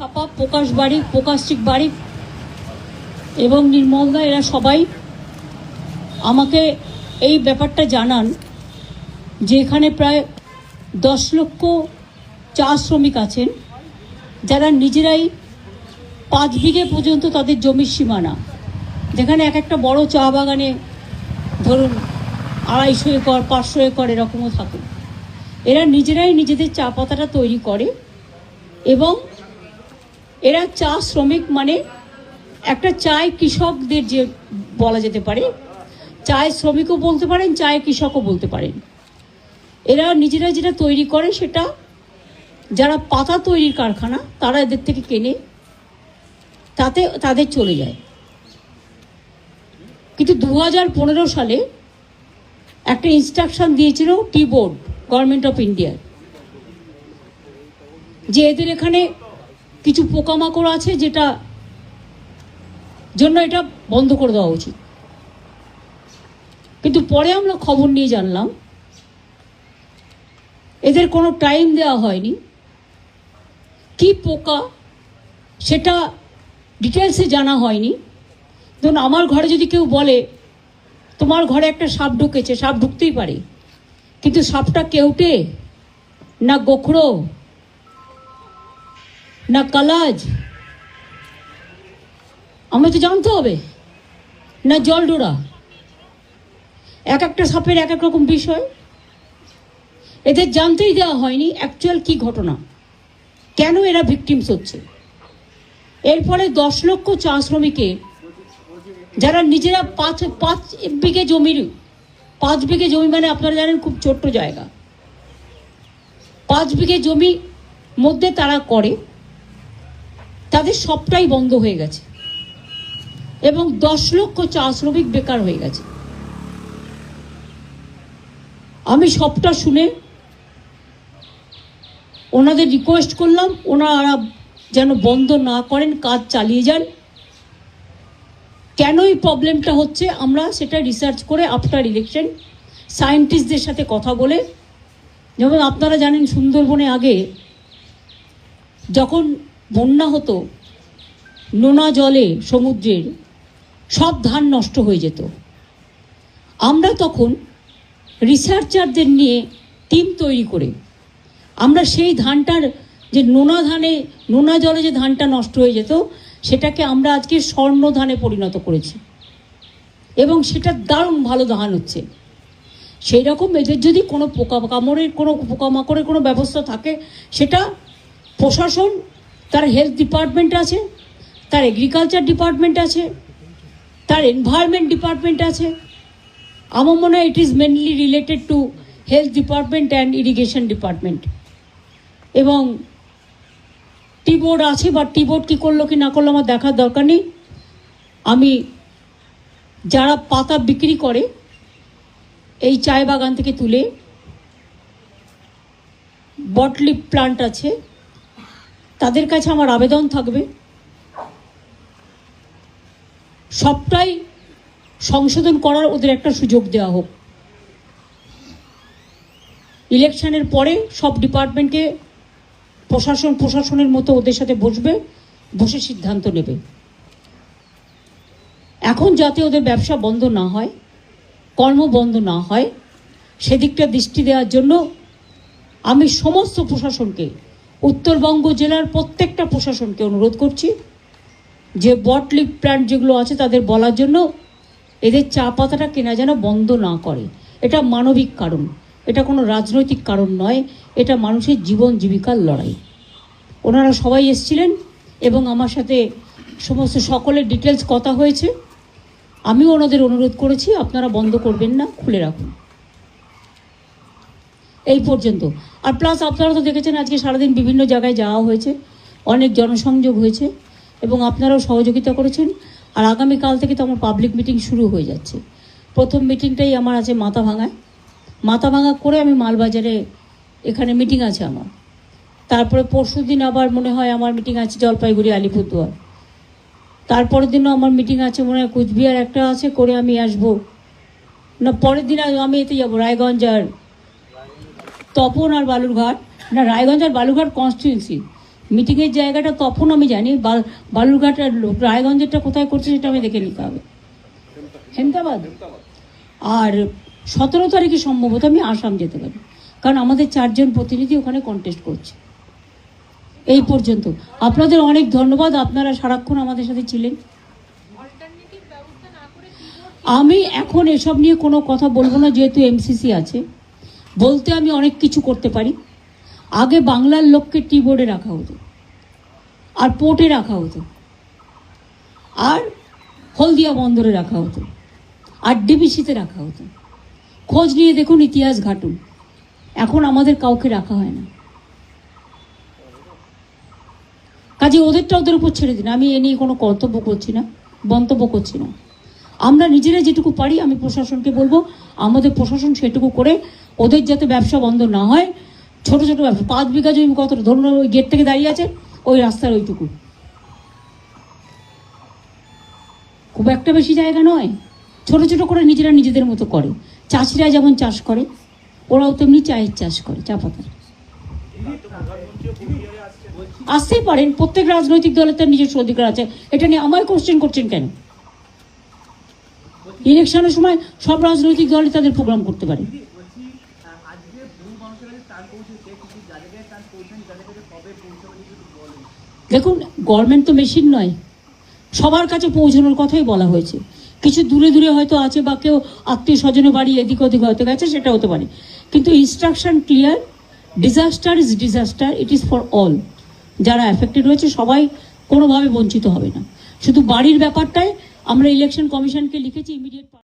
ছাপা প্রকাশ বাড়ি প্রকাশিক বাড়ি এবং নির্মলদা, এরা সবাই আমাকে এই ব্যাপারটা জানান যে এখানে প্রায় দশ লক্ষ চা শ্রমিক আছেন, যারা নিজেরাই পাঁচ বিঘে পর্যন্ত তাদের জমির সীমানা। যেখানে এক একটা বড় চা বাগানে ধরুন আড়াইশো একর, পাঁচশো একর এরকমও থাকে। এরা নিজেরাই নিজেদের চা পাতাটা তৈরি করে এবং এরা চা শ্রমিক মানে একটা চায় কৃষকদের যে বলা যেতে পারে, চায় শ্রমিকও বলতে পারেন, চায় কৃষকও বলতে পারেন। এরা নিজেরা যেটা তৈরি করে সেটা, যারা পাতা তৈরির কারখানা, তারা এদের থেকে কেনে, তাতে তাদের চলে যায়। কিন্তু দু হাজার পনেরো সালে একটা ইনস্ট্রাকশন দিয়েছিল টি বোর্ড গভর্নমেন্ট অফ ইন্ডিয়ার যে এদের এখানে কিছু পোকামাকড় আছে যেটা জন্য এটা বন্ধ করে দেওয়া উচিত। কিন্তু পরে আমরা খবর নিয়ে জানলাম, এদের কোনো টাইম দেওয়া হয়নি। কি পোকা সেটা ডিটেলসে জানা হয়নি। ধরুন আমার ঘরে যদি কেউ বলে, তোমার ঘরে একটা সাপ ঢুকেছে, সাপ ঢুকতেই পারে। কিন্তু সাপটা কেউটে না গোখরো না কালাজ? আমাকে তো জানতে হবে। না জলডোরা এক একটা সাপের এক এক রকম বিষয়। এদের জানতেই দেওয়া হয়নি অ্যাকচুয়াল কি ঘটনা। কেন এরা ভিকটিমস হচ্ছে? এর ফলে দশ লক্ষ চা শ্রমিকের যারা নিজেরা পাঁচ পাঁচ বিঘে জমির, পাঁচ বিঘে জমি মানে আপনারা জানেন খুব ছোট্ট জায়গা। পাঁচ বিঘে জমি মধ্যে তারা করে। তাদের সবটাই বন্ধ হয়ে গেছে। এবং দশ লক্ষ চা শ্রমিক বেকার হয়ে গেছে। আমি সবটা শুনে ওনাদের রিকোয়েস্ট করলাম, ওনারা যেন বন্ধ না করেন, কাজ চালিয়ে যান। কেন এই প্রবলেমটা হচ্ছে? আমরা সেটা রিসার্চ করে আফটার ইলেকশন সায়েন্টিস্টদের সাথে কথা বলে, যেমন আপনারা জানেন সুন্দরবনে আগে যখন বন্যা হতো, নোনা জলে সমুদ্রের সব ধান নষ্ট হয়ে যেত। আমরা তখন রিসার্চারদের নিয়ে টিম তৈরি করে, আমরা সেই ধানটার যে নোনা ধানে, নোনা জলে যে ধানটা নষ্ট হয়ে যেত, সেটাকে আমরা আজকে স্বর্ণ ধানে পরিণত করেছি। এবং সেটা দারুণ ভালো ধান হচ্ছে। সেই রকম এদের যদি কোনো পোকা কামড়ের কোনো, পোকামাকড়ের কোনো ব্যবস্থা থাকে, সেটা প্রশাসন তার হেলথ ডিপার্টমেন্ট আছে, তার এগ্রিকালচার ডিপার্টমেন্ট আছে, তার এনভায়রনমেন্ট ডিপার্টমেন্ট আছে। আমার মনে হয় it is mainly related to health department and irrigation department এবং টি বোর্ড আছে বা টি বোর্ড কী করল কি না করল আমার দেখার দরকার নেই। আমি যারা পাতা বিক্রি করে, এই চায় বাগান থেকে তুলে বটলি প্লান্ট আছে তাদের কাছে আমার আবেদন থাকবে। সবটাই সংশোধন করার ওদের একটা সুযোগ দেওয়া হোক। ইলেকশনের পরে সব ডিপার্টমেন্টকে প্রশাসন, প্রশাসনের মতো ওদের সাথে বসবে, বসে সিদ্ধান্ত নেবে। এখন যাতে ওদের ব্যবসা বন্ধ না হয়, কর্ম বন্ধ না হয়, সেদিকটা দৃষ্টি দেওয়ার জন্য আমি সমস্ত প্রশাসনকে উত্তরবঙ্গ জেলার প্রত্যেকটা প্রশাসনকে অনুরোধ করছি, যে বটলিপ প্ল্যান্ট যেগুলো আছে তাদের বলার জন্য এদের চা পাতাটা কেনা যেন বন্ধ না করে। এটা মানবিক কারণ, এটা কোনো রাজনৈতিক কারণ নয়, এটা মানুষের জীবন জীবিকার লড়াই। ওনারা সবাই এসছিলেন এবং আমার সাথে সমস্ত সকলের ডিটেলস কথা হয়েছে। আমিও ওনাদের অনুরোধ করেছি, আপনারা বন্ধ করবেন না, খুলে রাখুন। এই পর্যন্ত। আর প্লাস আপনারা তো দেখেছেন আজকে সারাদিন বিভিন্ন জায়গায় যাওয়া হয়েছে, অনেক জনসংযোগ হয়েছে, এবং আপনারাও সহযোগিতা করেছেন। আর আগামীকাল থেকে তো আমার পাবলিক মিটিং শুরু হয়ে যাচ্ছে। প্রথম মিটিংটাই আমার আছে মাথা ভাঙায় মাথা ভাঙা করে আমি মালবাজারে এখানে মিটিং আছে আমার। তারপরে পরশু দিন আবার মনে হয় আমার মিটিং আছে জলপাইগুড়ি আলিপুরদুয়ার। তারপরের দিনও আমার মিটিং আছে মনে হয় কুচবিহার একটা আছে, করে আমি আসব। না, পরের দিন আমি এতে যাব, রায়গঞ্জ আর তপন আর বালুরঘাট। না, রায়গঞ্জ আর বালুরঘাট কনস্টিটিউন্সি মিটিংয়ের জায়গাটা তখন আমি জানি। বাল- বালুরঘাট আর রায়গঞ্জেরটা কোথায় করছে সেটা আমি দেখে নিতে হবে। হেমতাবাদ? আর সতেরো তারিখে সম্ভবত আমি আসাম যেতে পারি। কারণ আমাদের চারজন প্রতিনিধি ওখানে কন্টেস্ট করছে। এই পর্যন্ত। আপনাদের অনেক ধন্যবাদ। আপনারা সারাক্ষণ আমাদের সাথে ছিলেন। আমি এখন এসব নিয়ে কোনো কথা বলব না, যেহেতু এমসিসি আছে। বলতে আমি অনেক কিছু করতে পারি। আগে বাংলার লোককে টি বোর্ডে রাখা হতো। আর পোর্টে রাখা হতো। আর হলদিয়া বন্দরে রাখা হতো। আর ডিবিসিতে রাখা হতো। খোঁজ নিয়ে দেখুন ইতিহাস ঘাটুন। এখন আমাদের কাউকে রাখা হয় না। কাজে ওদেরটা ওদের উপর ছেড়ে দিন। আমি এ নিয়ে কোনো কর্তব্য করছি না, মন্তব্য করছি না। আমরা নিজেরা যেটুকু পারি, আমি প্রশাসনকে বলব, আমাদের প্রশাসন সেটুকু করে ওদের যাতে ব্যবসা বন্ধ না হয়, ছোট ছোট ব্যবসা, পাঁচ বিঘা জমি কত, ধরুন ওই গেট থেকে দাঁড়িয়ে আছে, ওই রাস্তার ওইটুকু। খুব একটা বেশি জায়গা নয়, ছোট ছোট করে নিজেরা নিজেদের মতো করে। চাষিরা যেমন চাষ করে, ওরাও তেমনি চায়ের চাষ করে, চা পাতার। আসতেই পারেন, প্রত্যেক রাজনৈতিক দলের তার নিজস্ব অধিকার আছে। এটা নিয়ে আমায় কোশ্চেন করছেন কেন? ইলেকশনের সময় সব রাজনৈতিক দলই তাদের প্রোগ্রাম করতে পারে। দেখুন গভর্নমেন্ট তো মেশিন নয়। সবার কাছে পৌঁছানোর কথাই বলা হয়েছে। কিছু দূরে দূরে হয়তো আছে বা কেউ আত্মীয় স্বজনের বাড়ি এদিক ওদিক হয়তো গেছে, সেটা হতে পারে। কিন্তু instruction clear disaster is disaster it is for all যারা অ্যাফেক্টেড হয়েছে সবাই কোনোভাবে বঞ্চিত হবে না। শুধু বাড়ির ব্যাপারটায় আমরা ইলেকশন কমিশনকে লিখেছি ইমিডিয়েট